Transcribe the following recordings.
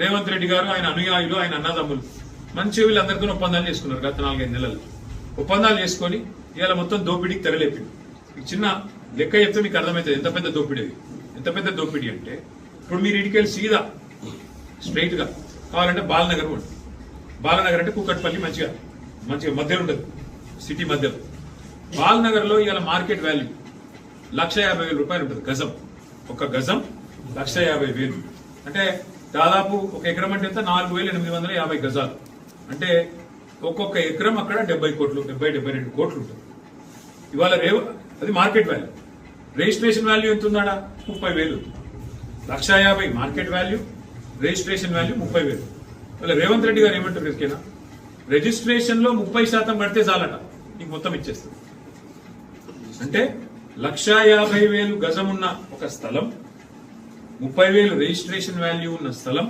రేవంత్ రెడ్డి గారు ఆయన అనుయాయులు ఆయన అన్నదమ్ములు. మంచి వీళ్ళందరితో ఒప్పందాలు చేసుకున్నారు గత నాలుగైదు నెలలు. ఒప్పందాలు చేసుకొని ఇవాళ మొత్తం దోపిడీకి తెరలేపింది ఈ చిన్న లెక్క చెప్తే మీకు అర్థమవుతుంది ఎంత పెద్ద దోపిడీ అది? ఎంత పెద్ద దోపిడీ అంటే ఇప్పుడు మీరు ఇటుకెళ్ళి సీదా స్ట్రైట్గా కావాలంటే బాలనగర్ పోండి బాలనగర్ అంటే కూకట్పల్లి మంచిగా మంచిగా మధ్యలో ఉండదు సిటీ మధ్యలో. బాలనగర్లో ఇవాళ మార్కెట్ వాల్యూ లక్ష యాభై వేల రూపాయలు ఉంటుంది గజం. ఒక గజం లక్ష యాభై వేలు. అంటే దాదాపు ఒక ఎకరం అంటే ఎంత? నాలుగు వేల ఎనిమిది వందల యాభై గజాలు. అంటే ఒక్కొక్క ఎకరం అక్కడ డెబ్బై కోట్లు డెబ్బై డెబ్బై రెండు కోట్లు ఉంటుంది. ఇవాళ రేవు అది మార్కెట్ వాల్యూ. రిజిస్ట్రేషన్ వాల్యూ ఎంత ఉందాడా ముప్పై వేలు. లక్ష యాభై మార్కెట్ వాల్యూ రిజిస్ట్రేషన్ వాల్యూ ముప్పై వేలు. వాళ్ళ రేవంత్ రెడ్డి గారు ఏమంటారు ఎరికేనా రిజిస్ట్రేషన్లో ముప్పై శాతం పడితే చాలట. నీకు మొత్తం ఇచ్చేస్తుంది అంటే లక్ష యాభై వేలు గజమున్న ఒక స్థలం ముప్పై వేలు రిజిస్ట్రేషన్ వాల్యూ ఉన్న స్థలం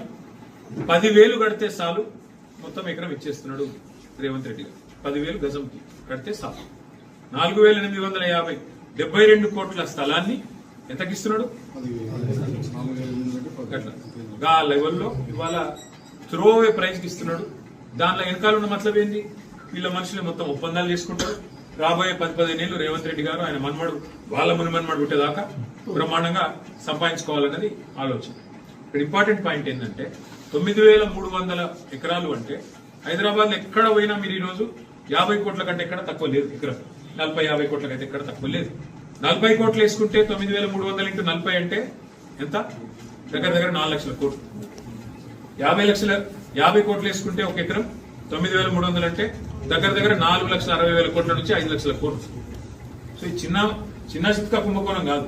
పదివేలు కడితే చాలు. మొత్తం ఎకరం ఇచ్చేస్తున్నాడు రేవంత్ రెడ్డి గారు. పదివేలు గజంకి కడితే చాలు. నాలుగు వేల ఎనిమిది వందల యాభై డెబ్బై రెండు కోట్ల స్థలాన్ని ఎంతకిస్తున్నాడు? అట్లా ఆ లెవెల్లో ఇవాళ త్రో అవే ప్రైజ్కి ఇస్తున్నాడు దానిలో వెనకాల ఉన్న మతలబ్ ఏంది? వీళ్ళ మనుషులు మొత్తం ఒప్పందాలు చేసుకుంటారు. రాబోయే పది పదిహేను రేవంత్ రెడ్డి గారు ఆయన మన్మడు వాళ్ళ ముని మన్మడు పుట్టేదాకా బ్రహ్మాండంగా సంపాదించుకోవాలన్నది ఆలోచన. ఇక్కడ ఇంపార్టెంట్ పాయింట్ ఏంటంటే తొమ్మిది వేల మూడు వందల ఎకరాలు అంటే హైదరాబాద్లో ఎక్కడ పోయినా మీరు ఈ రోజు యాభై కోట్ల కంటే ఎక్కడ తక్కువ లేదు ఎకరం. నలభై యాభై కోట్ల కంటే ఎక్కడ తక్కువ లేదు. నలభై కోట్లు వేసుకుంటే తొమ్మిది వేల మూడు వందల ఇంటూ నలభై అంటే ఎంత? దగ్గర దగ్గర నాలుగు లక్షల కోట్లు. యాభై లక్షల యాభై కోట్లు వేసుకుంటే ఒక ఎకరం తొమ్మిది వేల మూడు వందలు అంటే దగ్గర దగ్గర నాలుగు లక్షల అరవై వేల కోట్ల నుంచి ఐదు లక్షల కోట్లు. సో ఈ చిన్న చిన్న చిత్క కుంభకోణం కాదు.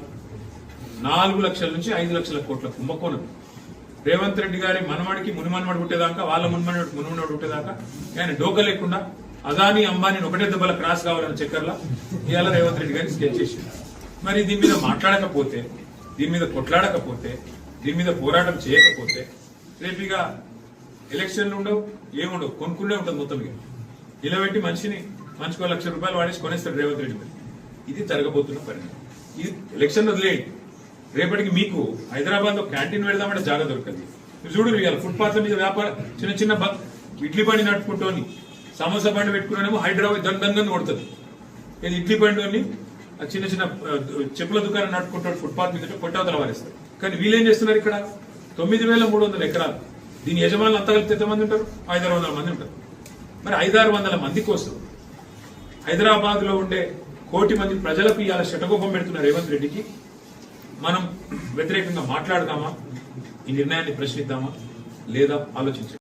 నాలుగు లక్షల నుంచి ఐదు లక్షల కోట్ల కుంభకోణం. రేవంత్ రెడ్డి గారి మనమడికి మునిమనమడి పుట్టేదాకా వాళ్ళ మునిమనడి మునిమనడి పుట్టేదాకా ఆయన డోక లేకుండా అదాని అంబానీ ఒకటే దెబ్బల క్రాస్ కావాలన్న చక్కర్లా ఇవాళ రేవంత్ రెడ్డి గారిని స్కెచ్ చేసింది. మరి దీని మీద మాట్లాడకపోతే దీని మీద కొట్లాడకపోతే దీని మీద పోరాటం చేయకపోతే రేపు ఇక ఎలక్షన్లు ఉండవు ఏముండవు కొనుక్కునే ఉంటుంది మొత్తం ఇక ఇలా పెట్టి మనిషిని మనిషికి లక్ష రూపాయలు వాడేసి కొనేస్తాడు రేవంత్ రెడ్డి ఇది జరగబోతున్న పరిణామం. ఇది ఎలక్షన్ వదిలేయండి రేపటికి మీకు హైదరాబాద్లో క్యాంటీన్ పెడదామంటే జాగా దొరకదు. మీరు చూడు ఇవాళ ఫుట్పాత్ల మీద వ్యాపారం చిన్న చిన్న ఇడ్లీ బండి నడుపుకుంటోని సమోసా బండి పెట్టుకునేమో హైదరాబాద్ దండ దండని కొడుతుంది ఇది ఇడ్లీ బండి ఆ చిన్న చిన్న చెప్పుల దుకాణం నడుపుకుంటాడు ఫుట్పాత్ మీద కొట్టవతల వారేస్తారు కానీ వీళ్ళేం చేస్తున్నారు ఇక్కడ? తొమ్మిది వేల మూడు వందల ఎకరాలు. దీని యజమానులు అంతా కలిపి ఎంతమంది ఉంటారు? ఐదారు వందల మంది ఉంటారు. మరి ఐదారు వందల మంది కోసం హైదరాబాద్లో ఉండే కోటి మంది ప్రజలకు ఇవాళ శటకోపం పెడుతున్న రేవంత్ రెడ్డికి మనం వ్యతిరేకంగా మాట్లాడదామా? ఈ నిర్ణయాన్ని ప్రశ్నిద్దామా? లేదా ఆలోచించండి